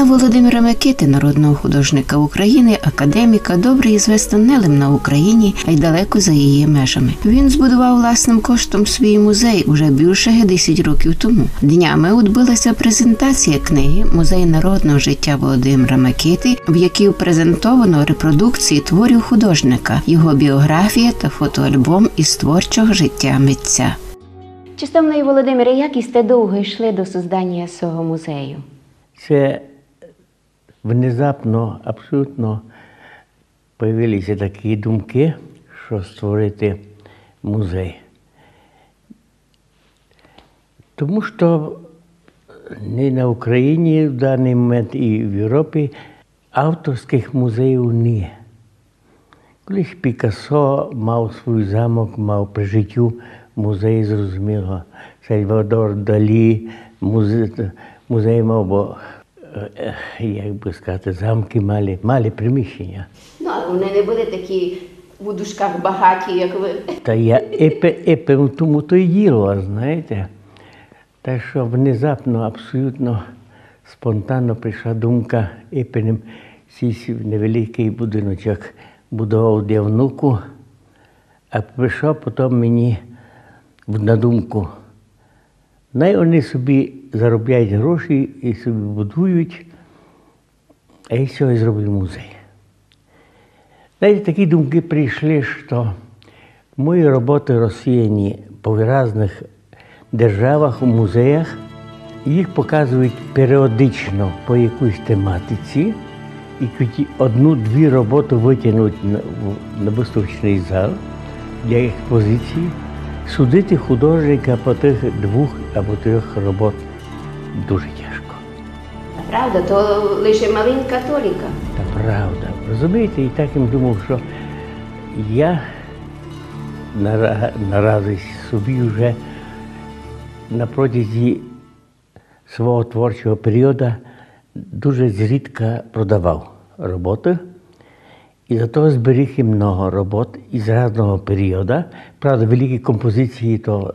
Ім'я Володимира Микити, народного художника України, академіка, добре не лише на Україні, а й далеко за її межами. Він збудував власним коштом свій музей уже більше 10 років тому. Днями відбулася презентація книги Музей народного життя Володимира Микити, в якій презентовано репродукції творів художника, його біографія та фотоальбом із творчого життя митця. Чистомний Володимире, як і сте довго йшли до создання свого музею? Це внезапно, абсолютно появилися такі думки, що створити музей. Тому що не на Україні в даний момент і в Європі авторських музеїв не. Колись Пікассо мав свій замок, мав при життю музей, зрозуміло. Сальвадор Далі, музей, музей мав, бо, як би сказати, замки мали, мали приміщення. Ну, а вони не були такі у дужках багаті, як ви. Та я епе, епе, в тому то й діло, знаєте. Так що внезапно, абсолютно спонтанно прийшла думка епенем сісти в невеликий будиночок, будував для внуку, а прийшов потім мені на думку. Най вони собі заробляють гроші і собі будують, а я сьогодні зроблю музей. Знаєте, такі думки прийшли, що мої роботи розсіяні по різних державах, у музеях. Їх показують періодично по якійсь тематиці, і тоді одну-дві роботи витягнуть на виставочний зал для експозиції. Судити художника по тих двох або трьох робот дуже тяжко. Правда, то лише маленька толіка. Та правда. Розумієте, і так я думав, що я нара- наразі собі вже на протязі свого творчого періоду дуже зрідка продавав роботи. І зато зберіг і много робот із різного періоду. Правда, великі композиції, то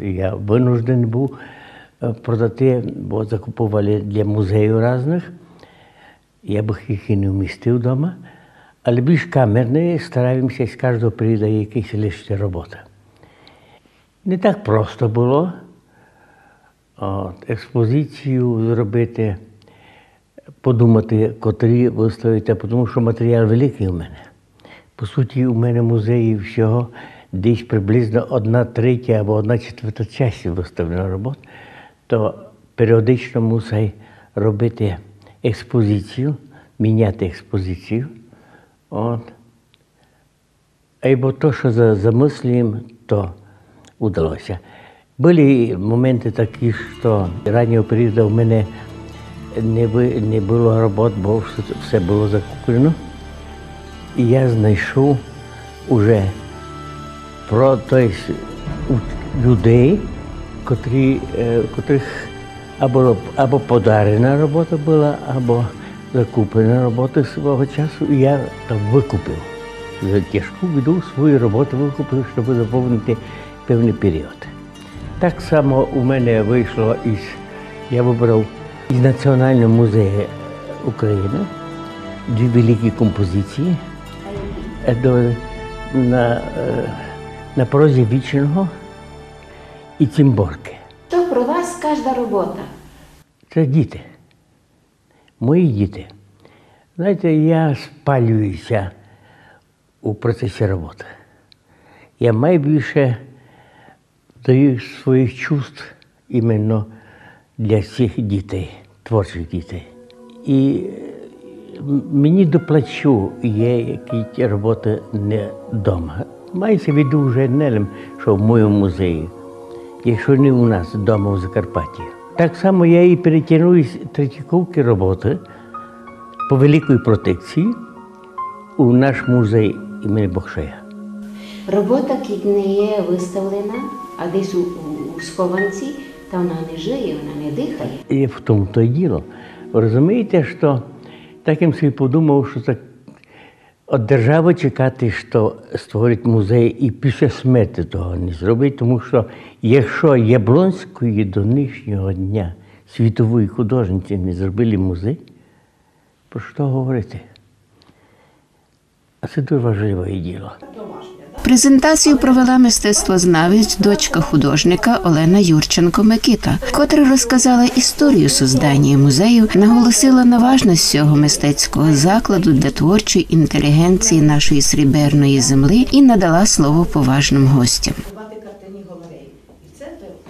е, я винуждений був е, продати, бо закупували для музею різних. Я б їх і не вмістив вдома. Але більш камерні стараємося з кожного періоду якісь лишити роботи. Не так просто було от, експозицію зробити, подумати, котрі виставити, тому що матеріал великий у мене. По суті, у мене музеї всього десь приблизно одна третя або одна четверта часті виставлено робот, то періодично мусить робити експозицію, міняти експозицію. От. Або то, що за замислюємо, то вдалося. Були моменти такі, що раннього періоду в мене не, не було робот, бо все- було закуплено. І я знайшов уже про у- людей, котрі, е, котрих або, або подарена робота була, або закуплена робота свого часу, і я там викупив. За тяжку біду свою роботу викупив, щоб заповнити певний період. Так само у мене вийшло із, я вибрав із Національного музею України дві великі композиції на, е, на прозі вічного і Цімборки. То про вас кожна робота. Це діти. Мої діти. Знаєте, я спалююся у процесі роботи. Я найбільше даю своїх чувств іменно для цих дітей, творчих дітей. І е, мені до плачу є які роботи не вдома. Мається в виду вже не що в моєму музеї, якщо не у нас вдома в Закарпатті. Так само я і перетягну із Третьяковки роботи по великої протекції у наш музей імені Бокшея. Робота кіт не є виставлена, а десь у, у схованці, та вона не жиє, вона не дихає. І в тому то й діло. Ви розумієте, що так я собі подумав, що так від держави чекати, що створить музей і після смерті того не зробить, тому що якщо Яблонської до нинішнього дня світової художниці не зробили музей, про що говорити? А це дуже важливе діло. Презентацію провела мистецтвознавець, дочка художника Олена Юрченко Микита, котра розказала історію создання музею, наголосила на важність цього мистецького закладу для творчої інтелігенції нашої сріберної земли і надала слово поважним гостям.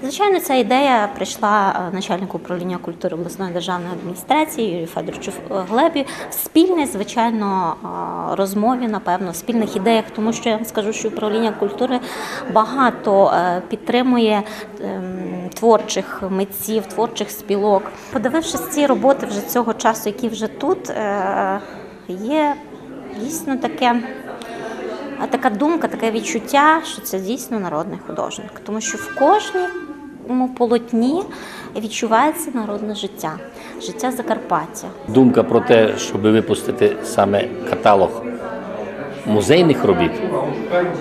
Звичайно, ця ідея прийшла е, начальнику управління культури обласної державної адміністрації Юрію Федоровичу Глебі в спільній, звичайно, е, розмові, напевно, в спільних ідеях, тому що я вам скажу, що управління культури багато е, підтримує ем, творчих митців, творчих спілок. Подивившись ці роботи вже цього часу, які вже тут, е, є дійсно таке. А така думка, таке відчуття, що це дійсно народний художник, тому що в кожному полотні відчувається народне життя, життя Закарпаття. Думка про те, щоб випустити саме каталог музейних робіт,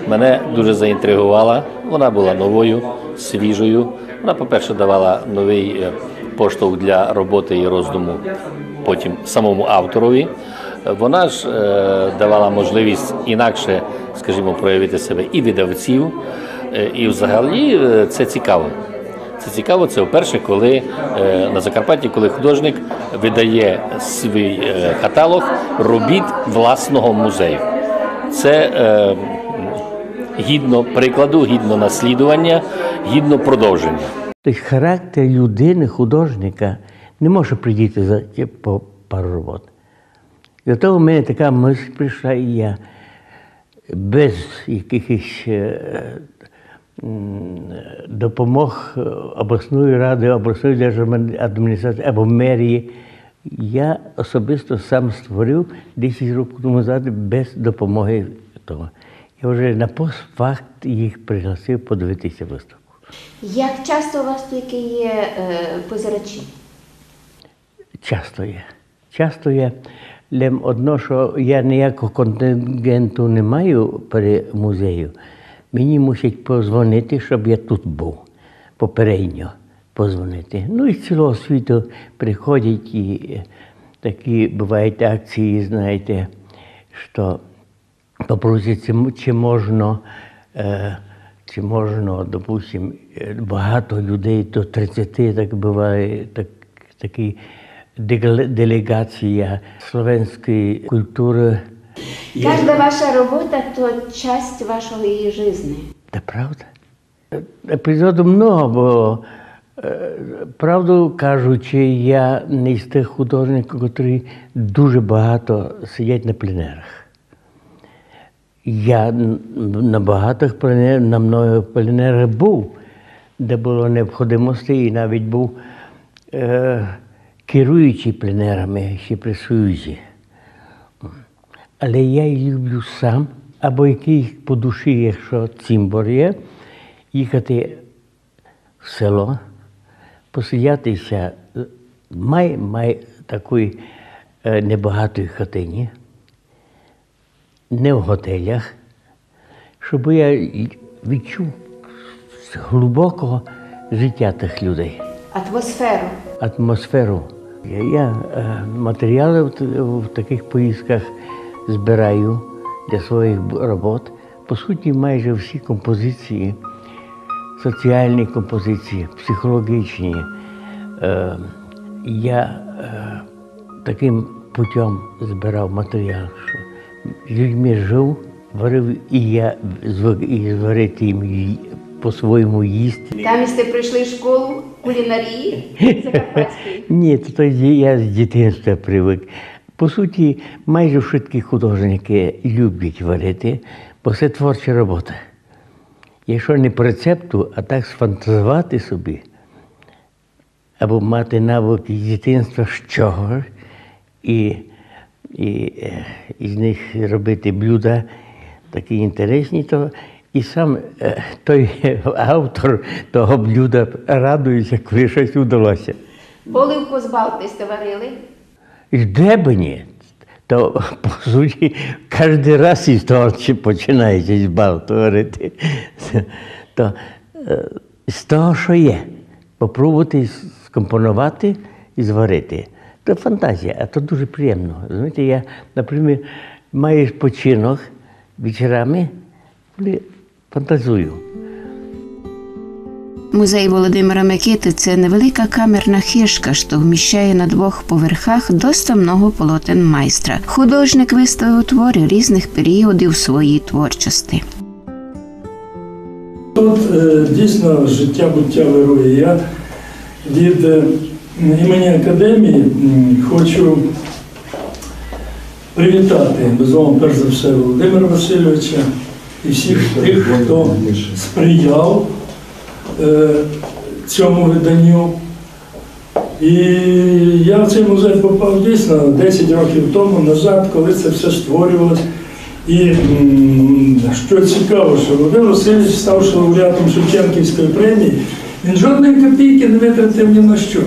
мене дуже заінтригувала. Вона була новою, свіжою. Вона, по-перше, давала новий е, поштовх для роботи і роздуму потім самому авторові. Вона ж е, давала можливість інакше, скажімо, проявити себе і видавців, е, і взагалі це цікаво. Це цікаво, це вперше, коли е, на Закарпатті, коли художник видає свій е, каталог робіт власного музею. Це е, гідно прикладу, гідно наслідування, гідно продовження. Тобто характер людини, художника, не може придіти за по пару робот. Для того в мене така мисль прийшла, і я без якихось допомог е, обласної ради, обласної державної адміністрації або мерії, я особисто сам створив 10 років тому назад без допомоги того. Я вже на постфакт їх пригласив подивитися виставку. Як часто у вас тільки є е, позирачі? Часто є. Часто є. Лем одно, що я ніякого контингенту не маю при музею. Мені мусять позвонити, щоб я тут був. Попередньо позвонити. Ну і з цілого світу приходять і е, такі бувають акції, знаєте, що попросять, чи- можна, е, чи можна, допустим, е, багато людей до 30, так буває, так, такі делегація словенської культури. Кожна ваша робота то часть вашої житті. Та правда? Епізодів много, бо е, правду кажучи, я не з тих художників, які дуже багато сидять на пленерах. Я на багатих пленерах, на многих пленерах був, де було необхідності, і навіть був е, керуючий пленерами ще при Союзі. Але я й люблю сам, або який по душі, якщо цимбор є, їхати в село, посидятися, май, май такої е, небагатої хатині, не в готелях, щоб я відчув з глибокого життя тих людей Атмосферу. атмосферу. Я, я е, матеріали в, в таких поїздках збираю для своїх робот. По суті, майже всі композиції, соціальні композиції, психологічні. Е, я е, таким путем збирав матеріал, що з людьми жив, варив, і я звик і зварити їм по-своєму їсти. Там ви прийшли школу кулінарії Закарпатської. Ні, то я з дитинства привик. По суті, майже всі художники люблять варити, бо це творча робота. Якщо не по рецепту, а так сфантазувати собі, або мати навики з дитинства з чого, і, і, е, і з них робити блюда такі інтересні, то і сам е, той автор того блюда радується, коли щось вдалося. Поливку з Балтиста варили. І де б ні? То, по суті, кожен раз із того чи починається з. То е, з того, що є. Попробувати скомпонувати і зварити. Це фантазія, а то дуже приємно. Знаєте, я, наприклад, маю спочинок вечорами, коли фантазую. Музей Володимира Микити це невелика камерна хижка, що вміщає на двох поверхах доста много полотен майстра. Художник виставив твори різних періодів своєї творчості. Тут е, дійсно життя буття вирує. Я від е, імені академії хочу привітати, безумовно, перш за все, Володимира Васильовича і всіх тих, хто сприяв цьому виданню. І я в цей музей попав дійсно 10 років тому назад, коли це все створювалось. І що цікаво, що Володимир Васильович, ставши лауреатом Шевченківської премії, він жодної копійки не витратив ні на що.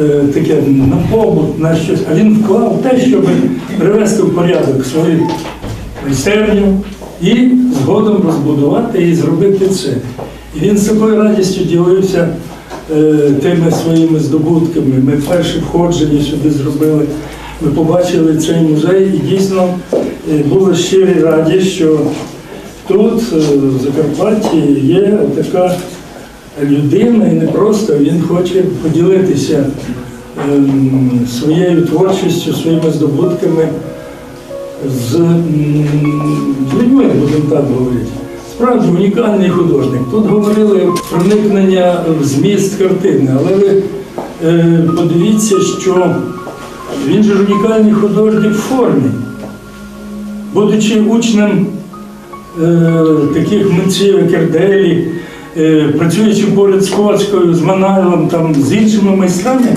Е, Таке на побут, на щось. А він вклав те, щоб привести в порядок свою майстерню і згодом розбудувати і зробити це. І він з такою радістю ділився е, тими своїми здобутками. Ми перше входження сюди зробили. Ми побачили цей музей і дійсно е, були щирі раді, що тут, е, в Закарпатті, є така людина, і не просто він хоче поділитися ем, своєю творчістю, своїми здобутками з людьми, будемо так говорити. Справді унікальний художник. Тут говорили проникнення в зміст картини, але ви е, подивіться, що він же ж унікальний художник в формі. Будучи учнем е, таких митців, як Ерделі, е, працюючи поряд з Коцькою, з Манайлом, там, з іншими майстрами,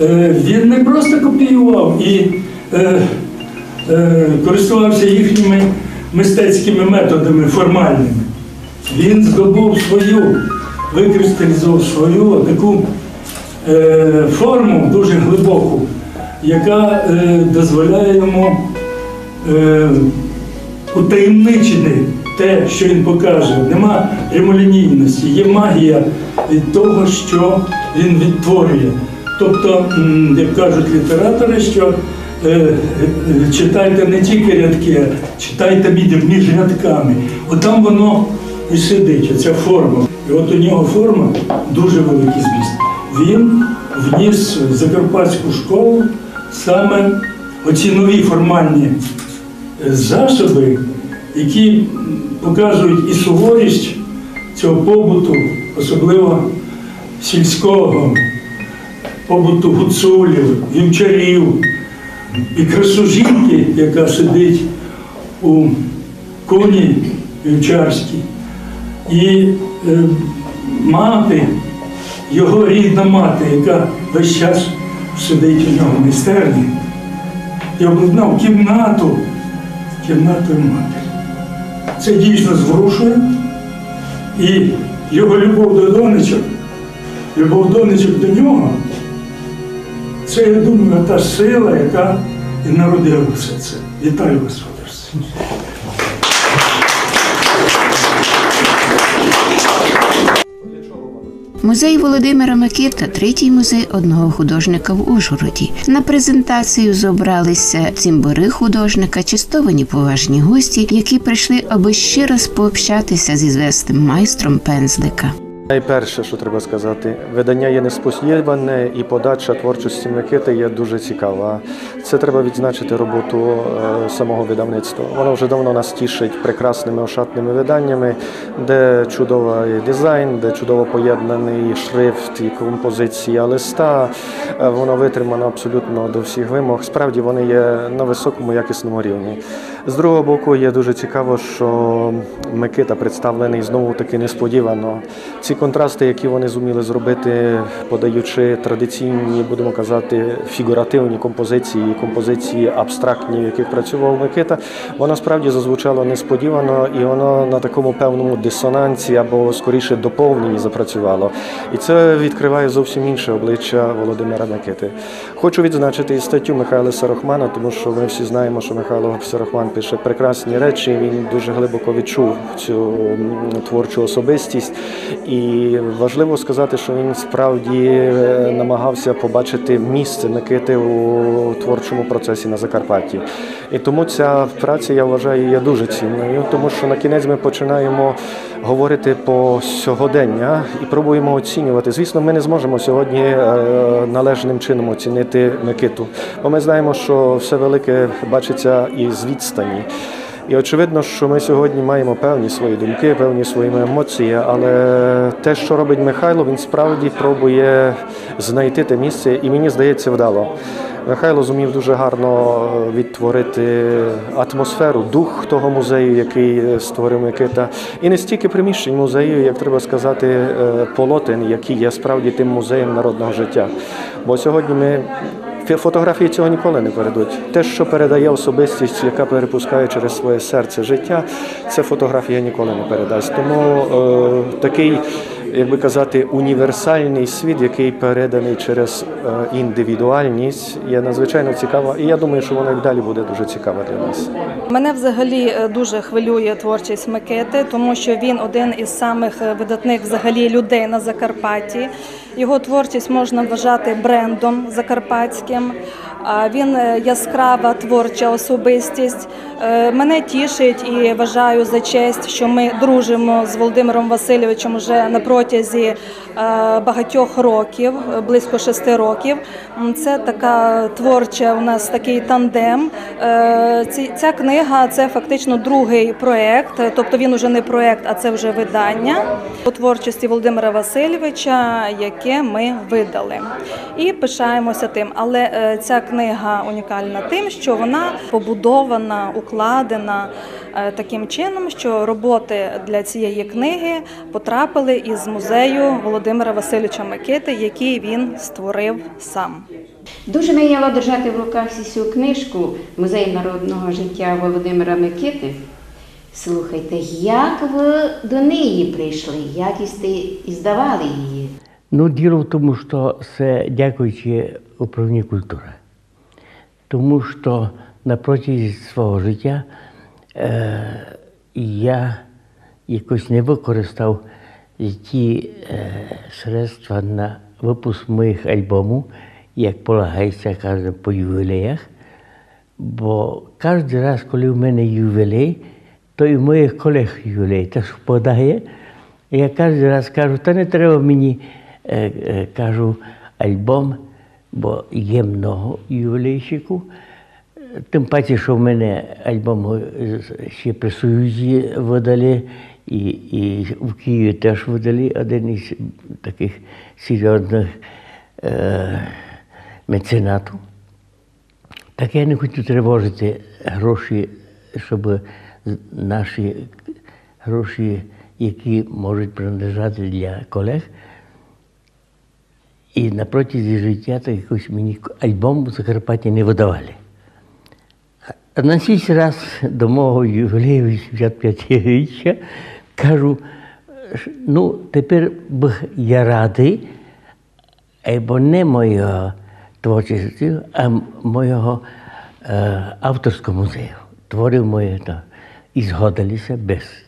е, він не просто копіював і е, е, користувався їхніми мистецькими методами формальними. Він здобув свою, викристалізував свою таку е, форму дуже глибоку, яка е, дозволяє йому е, утаємничити те, що він покаже. Нема прямолінійності, є магія від того, що він відтворює. Тобто, як кажуть літератори, що читайте не тільки рядки, а читайте між, рядками. От там воно і сидить, оця форма. І от у нього форма дуже великий зміст. Він вніс в Закарпатську школу саме оці нові формальні е, засоби, які показують і суворість цього побуту, особливо сільського, побуту гуцулів, вівчарів і красу жінки, яка сидить у коні вівчарській, і е, мати, його рідна мати, яка весь час сидить у нього в майстерні і обладнав кімнату, кімнатою матері. Це дійсно зворушує. І його любов до донечок, любов донечок до нього, це, я думаю, та сила, яка і народила все це. Вітаю вас, Федор. Музей Володимира Микита третій музей одного художника в Ужгороді. На презентацію зобралися цімбори художника, чистовані поважні гості, які прийшли, аби ще раз пообщатися зі звесним майстром пензлика. Найперше, що треба сказати, видання є несподіване і подача творчості Микити є дуже цікава. Це треба відзначити роботу е, самого видавництва. Воно вже давно нас тішить прекрасними ошатними виданнями, де чудовий дизайн, де чудово поєднаний шрифт і композиція листа. Е, Воно витримано абсолютно до всіх вимог. Справді вони є на високому якісному рівні. З другого боку, є дуже цікаво, що Микита представлений знову таки несподівано. Ці контрасти, які вони зуміли зробити, подаючи традиційні, будемо казати, фігуративні композиції, композиції абстрактні, в яких працював Микита, воно справді зазвучало несподівано і воно на такому певному дисонансі або скоріше доповненні запрацювало. І це відкриває зовсім інше обличчя Володимира Микити. Хочу відзначити і статтю Михайла Сарохмана, тому що ми всі знаємо, що Михайло Сарохман пише прекрасні речі. Він дуже глибоко відчув цю творчу особистість. І важливо сказати, що він справді е, намагався побачити місце Микити у творчому процесі на Закарпатті. І тому ця праця, я вважаю, є дуже цінною, тому що на кінець ми починаємо говорити по сьогодення і пробуємо оцінювати. Звісно, ми не зможемо сьогодні е, належним чином оцінити Микиту, бо ми знаємо, що все велике бачиться і з відстані. І очевидно, що ми сьогодні маємо певні свої думки, певні свої емоції, але те, що робить Михайло, він справді пробує знайти те місце, і мені здається, вдало. Михайло зумів дуже гарно відтворити атмосферу, дух того музею, який створив Микита, і не стільки приміщень музею, як треба сказати, е, полотен, які є справді тим музеєм народного життя. Бо сьогодні ми Фотографії цього ніколи не передуть. Те, що передає особистість, яка перепускає через своє серце життя, це фотографія ніколи не передасть. Тому е, такий, як би казати, універсальний світ, який переданий через е, індивідуальність, є надзвичайно цікава. І я думаю, що вона і далі буде дуже цікава для нас. Мене взагалі е, дуже хвилює творчість Микити, тому що він один із самих е, видатних взагалі людей на Закарпатті. Його творчість можна вважати брендом закарпатським. Він е, яскрава творча особистість. Е, Мене тішить і вважаю за честь, що ми дружимо з Володимиром Васильовичем вже на протязі е, багатьох років, близько шести років. Це така творча у нас такий тандем. Ця книга це фактично другий проект, е, тобто він уже не проект, а це вже видання у творчості Володимира Васильовича, яке ми видали. І пишаємося тим. Але е, ця книга унікальна тим, що вона побудована, укладена е, таким чином, що роботи для цієї книги потрапили із музею Володимира Васильовича Микити, який він створив сам. Дуже мияло держати в руках цю книжку Музей народного життя Володимира Микити. Слухайте, як ви до неї прийшли, як і здавали її? Ну, діло в тому, що це дякуючи управлінню культури. Тому що на протязі свого життя е, я якось не використав ті е, средства на випуск моїх альбомів, як полагається каже, по ювілеях. Бо кожен раз, коли в мене ювілей, то і в моїх колег ювілей теж впадає. Я кожен раз кажу, та не треба мені, кажу, альбом, бо є много ювілейщиків. Тим паче, що в мене альбом е, ще при Союзі видали, і, і в Києві теж видали один із таких серйозних е, меценатів. Так я не хочу тривожити гроші, щоб наші гроші, які можуть принадлежати для колег. І на протязі життя так якось мені альбом в Закарпатті не видавали. На цей раз до мого ювілею 85-річчя кажу, ну тепер б я радий, або не моєго творчості, а моєго е, авторського музею. Творив моє та, і згодилися без.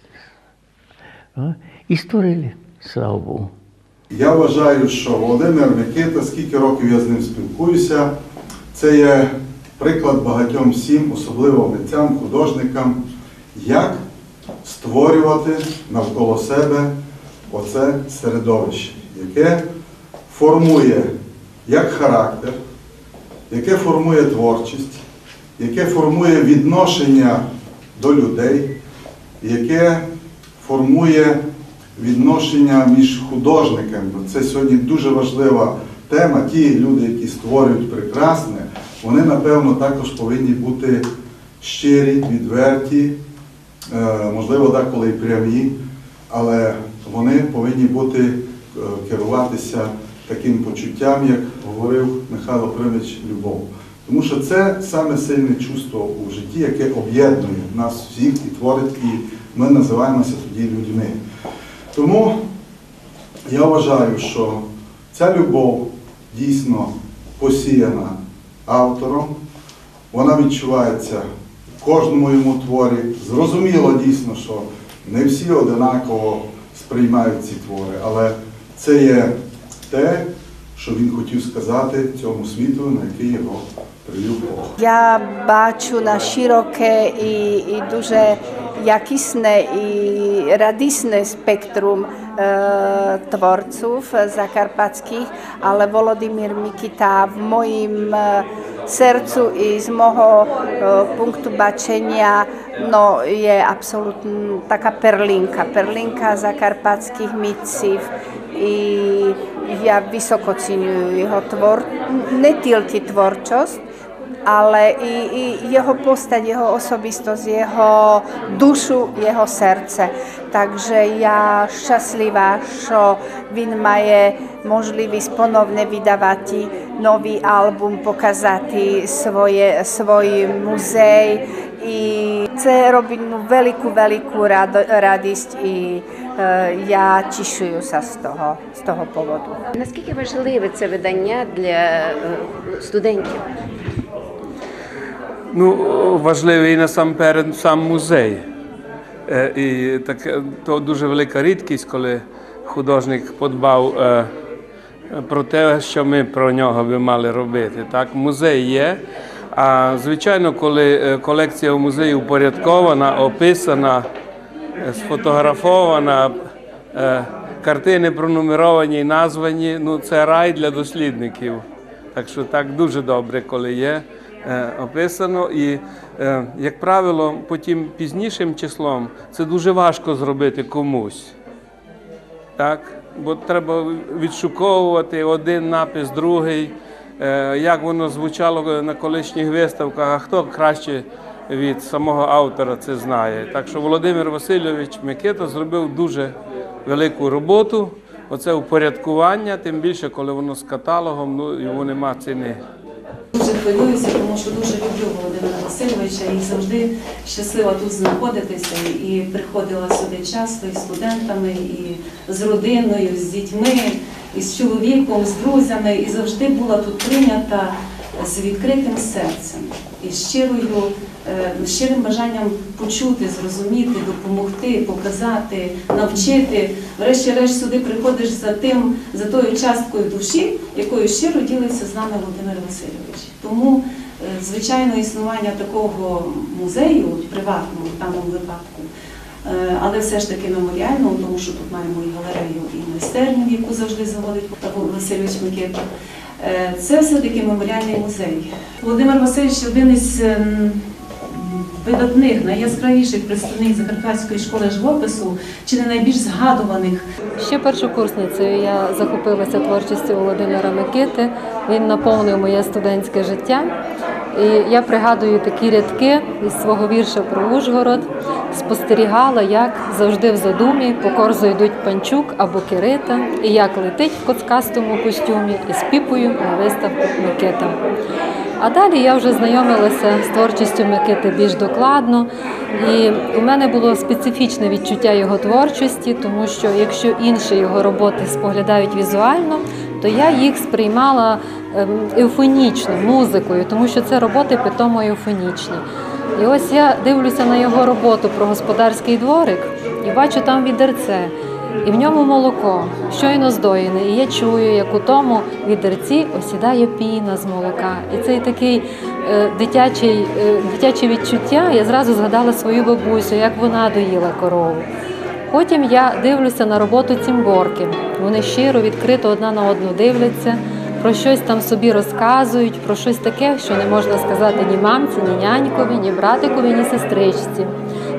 І створили, слава Богу. Я вважаю, що Володимир Микита, скільки років я з ним спілкуюся, це є приклад багатьом всім, особливо митцям, художникам, як створювати навколо себе оце середовище, яке формує як характер, яке формує творчість, яке формує відношення до людей, яке формує відношення між художниками. Це сьогодні дуже важлива тема. Ті люди, які створюють прекрасне, вони, напевно, також повинні бути щирі, відверті, е, можливо, деколи і прямі, але вони повинні бути е, керуватися таким почуттям, як говорив Михайло Примич, любов. Тому що це саме сильне чувство у житті, яке об'єднує нас всіх і творить, і ми називаємося тоді людьми. Тому я вважаю, що ця любов дійсно посіяна автором. Вона відчувається в кожному йому творі. Зрозуміло дійсно, що не всі одинаково сприймають ці твори, але це є те, що він хотів сказати цьому світу, на який його. Ja baču na široke i, i duže jakisne i radisne spektrum e, tvorców zakarpackich, ale Volodymyr Mikita w moim e, sercu i z mojego e, punktu baczenia no, je absolutnie taka perlinka, perlinka zakarpackich mitców i ja wysoko ceniuję jego twor, nie tylko tworczość, але і, і його постать, його особистість, його душу, його серце. Takže я щаслива, що він має можливість поновне видавати новий альбом, показати своє, свій музей. І це робить ну, велику, велику радо- радість і е, я тішуюся з того, з того поводу. Наскільки важливе це видання для е, студентів? Ну, важливий насамперед сам музей. Е, І таке, то дуже велика рідкість, коли художник подбав е, про те, що ми про нього би мали робити. Так, музей є. А звичайно, коли е, колекція в музеї упорядкована, описана, е, сфотографована, е, картини пронумеровані і названі, ну це рай для дослідників. Так що так дуже добре, коли є е, описано. І, е, як правило, потім пізнішим числом це дуже важко зробити комусь. Так? Бо треба відшуковувати один напис, другий. Е, Як воно звучало на колишніх виставках, а хто краще від самого автора це знає. Так що Володимир Васильович Микита зробив дуже велику роботу. Оце упорядкування, тим більше, коли воно з каталогом, ну йому нема ціни. Дуже хвилююся, тому що дуже люблю Володимира Васильовича і завжди щаслива тут знаходитися. І приходила сюди часто і з студентами, і з родиною, з дітьми, і з чоловіком, з друзями, і завжди була тут прийнята з відкритим серцем і щирою, щирим бажанням почути, зрозуміти, допомогти, показати, навчити. Врешті-решт сюди приходиш за тим, за тою часткою душі, якою щиро ділиться з нами Володимир Васильович. Тому, е, звичайно, існування такого музею, приватного в даному випадку, е, але все ж таки меморіального, тому що тут маємо і галерею, і майстерню, яку завжди заводить Васильович Микита. Е, Це все-таки меморіальний музей. Володимир Васильович один із ем, видатних, найяскравіших представників Закарпатської школи живопису, чи не найбільш згадуваних Ще першокурсницею я захопилася творчістю Володимира Микити. Він наповнив моє студентське життя. І я пригадую такі рядки із свого вірша про Ужгород. Спостерігала, як завжди в задумі по корзу йдуть панчук або кирита, і як летить в коцкастому костюмі із піпою на виставку Микита. А далі я вже знайомилася з творчістю Микити більш докладно, і у мене було специфічне відчуття його творчості, тому що якщо інші його роботи споглядають візуально, то я їх сприймала ем, еуфонічно, музикою, тому що це роботи питомо еуфонічні. І ось я дивлюся на його роботу про господарський дворик і бачу там відерце. І в ньому молоко, щойно здоєне. І я чую, як у тому відерці осідає піна з молока. І цей такий е, дитячий, е, дитяче відчуття, я зразу згадала свою бабусю, як вона доїла корову. Потім я дивлюся на роботу цімборки. Вони щиро, відкрито одна на одну дивляться, про щось там собі розказують, про щось таке, що не можна сказати ні мамці, ні нянькові, ні братикові, ні сестричці.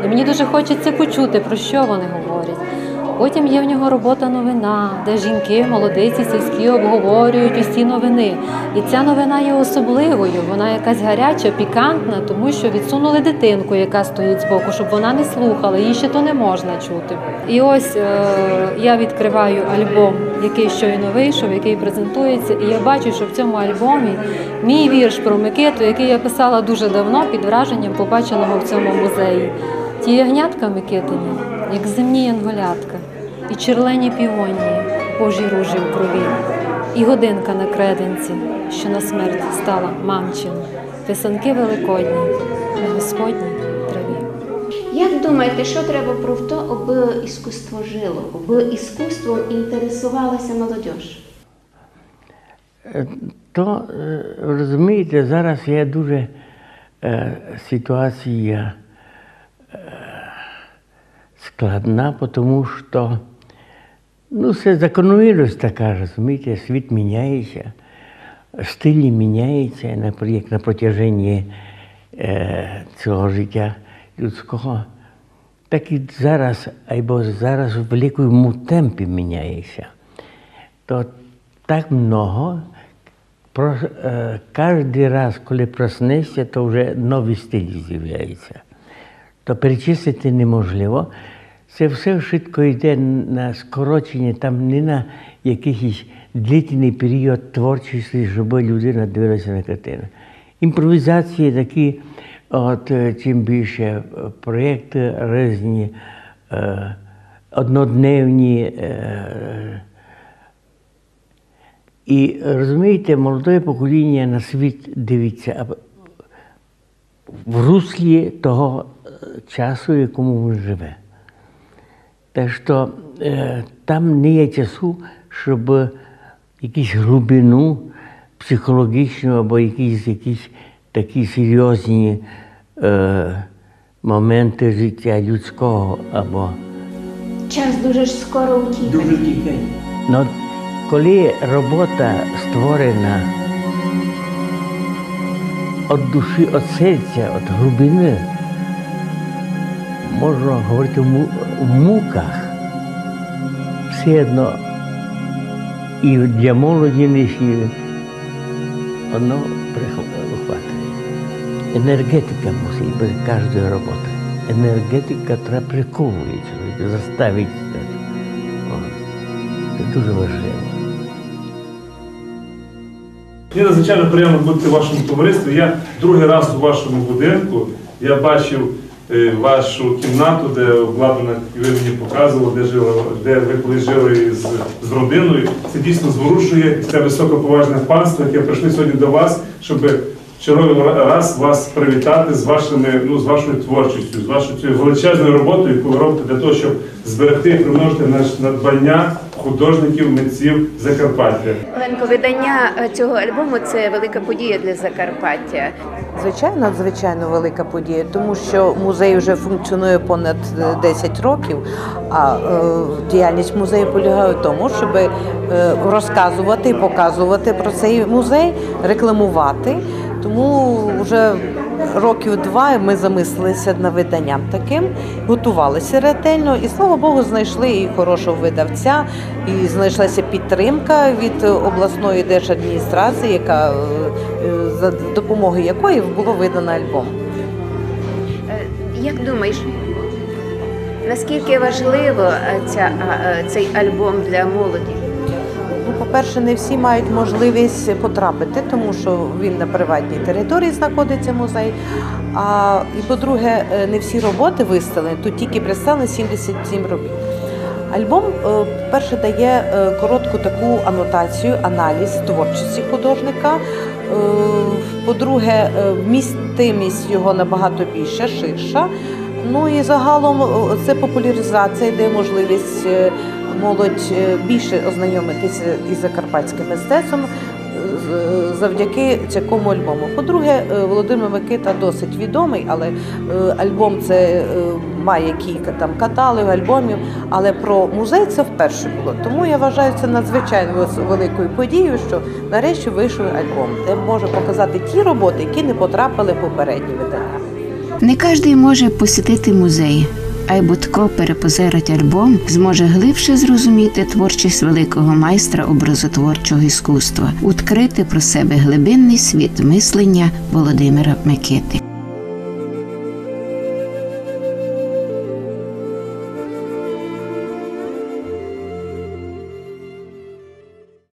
І мені дуже хочеться почути, про що вони говорять. Потім є в нього робота новина, де жінки, молодиці, сільські обговорюють усі новини. І ця новина є особливою. Вона якась гаряча, пікантна, тому що відсунули дитинку, яка стоїть збоку, щоб вона не слухала. Їй ще то не можна чути. І ось е, я відкриваю альбом, який щойно вийшов, який презентується, і я бачу, що в цьому альбомі мій вірш про Микиту, який я писала дуже давно під враженням побаченого в цьому музеї. Ті ягнятка Микитині, як земні янголятка, і черлені півонії, божі ружі в крові. І годинка на креденці, що на смерть стала мамчин, писанки великодні на Господній траві. Як думаєте, що треба про то, аби іскусство жило, аби іскусством інтересувалася молодь? То, е, розумієте, зараз є дуже е, ситуація е, складна, тому що ну, це закономірність така, розумієте, світ міняється, стилі міняються, як на протяженні е, цього життя людського. Так і зараз, або зараз в великому темпі міняється. То так много, про, е, кожен раз, коли проснешся, то вже нові стилі з'являються. То перечислити неможливо. Це все швидко йде на скорочення, там не на якийсь длительний період творчості, щоб людина дивилася на картину. Імпровізації такі, от, е, чим більше е, проєкти різні, е, однодневні. Е, і розумієте, молоде покоління на світ дивиться в руслі того е, часу, в якому він живе. Так що е, там не є часу, щоб якусь глибину психологічну або якісь, якісь такі серйозні е, моменти життя людського або Час дуже ж скоро утікає. Дуже тікає. Ну, коли робота створена від душі, від серця, від глибини, можна говорити в муках, все одно і для молоді нижчі, воно прихватує. Енергетика мусить бути кожної роботи. Енергетика треба приковує чоловіка, заставить. Це дуже важливо. Мені надзвичайно приємно бути в вашому товаристві. Я другий раз у вашому будинку. Я бачив вашу кімнату, де обладнана, як ви мені показували, де жили, де ви коли жили з, з родиною. Це дійсно зворушує це високоповажне панство, яке прийшли сьогодні до вас, щоб черговий раз вас привітати з вашими, ну з вашою творчістю, з вашою величезною роботою, яку ви робите для того, щоб зберегти і примножити наш надбання художників, митців Закарпаття. Оленко, видання е, цього альбому це велика подія для Закарпаття. Звичайно, надзвичайно велика подія, тому що музей вже функціонує понад е, 10 років. А е, діяльність музею полягає в тому, щоб е, розказувати і показувати про цей музей, рекламувати. Тому вже років два ми замислилися над виданням таким, готувалися ретельно, і слава Богу, знайшли і хорошого видавця, і знайшлася підтримка від обласної держадміністрації, яка е, за допомогою якої було видано альбом. Е, Як думаєш, наскільки важливо е, ця, цей альбом для молоді? По-перше, не всі мають можливість потрапити, тому що він на приватній території знаходиться музей. А і по-друге, е, не всі роботи виставлені, тут тільки представлено 77 робіт. Альбом, е, перше, дає е, коротку таку анотацію, аналіз творчості художника. По-друге, вмістимість його набагато більша, ширша. Ну і загалом це популяризація, де можливість молодь е, більше ознайомитися із закарпатським мистецтвом завдяки цьому альбому. По-друге, е, Володимир Микита досить відомий, але е, альбом це е, має кілька там каталогів, альбомів. Але про музей це вперше було. Тому я вважаю це надзвичайно великою подією, що нарешті вийшов альбом, де може показати ті роботи, які не потрапили в попередні видання. Не кожен може посетити музей, а й будко перепозирать альбом зможе глибше зрозуміти творчість великого майстра образотворчого іскусства, відкрити про себе глибинний світ мислення Володимира Микити.